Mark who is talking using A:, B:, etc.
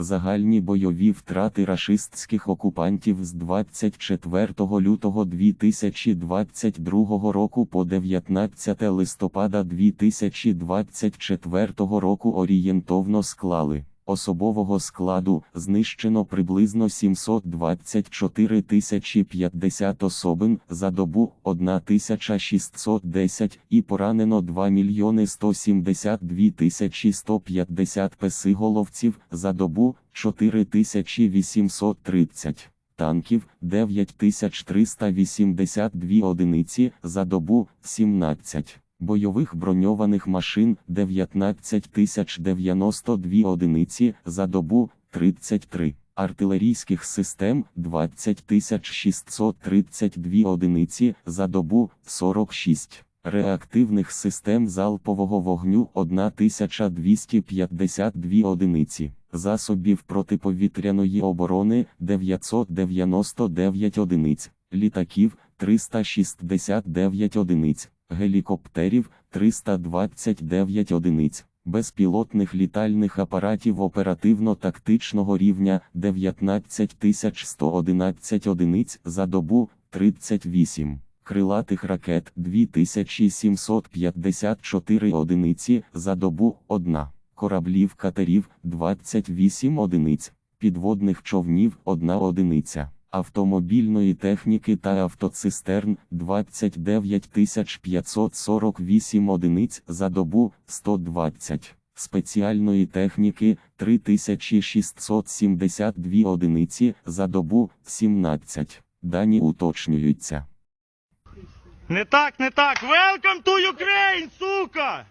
A: Загальні бойові втрати рашистських окупантів з 24 лютого 2022 року по 19 листопада 2024 року орієнтовно склали. Особового складу знищено приблизно 724 тисячі 50 особин за добу 1610 і поранено 2 мільйони 172 тисячі 150 песиголовців за добу 4830. Танків 9382 одиниці за добу 17. Бойових броньованих машин 19092 одиниці за добу 33. Артилерійських систем 20632 одиниці за добу 46. Реактивних систем залпового вогню 1252 одиниці. Засобів протиповітряної оборони 999 одиниць. Літаків 369 одиниць гелікоптерів 329 одиниць, безпілотних літальних апаратів оперативно-тактичного рівня 19111 одиниць за добу 38, крилатих ракет 2754 одиниці за добу 1, кораблів катерів 28 одиниць, підводних човнів 1 одиниця автомобільної техніки та автоцистерн 29 548 одиниць за добу 120, спеціальної техніки 3672 одиниці за добу 17. Дані уточнюються.
B: Не так, не так. Welcome to Ukraine, сука!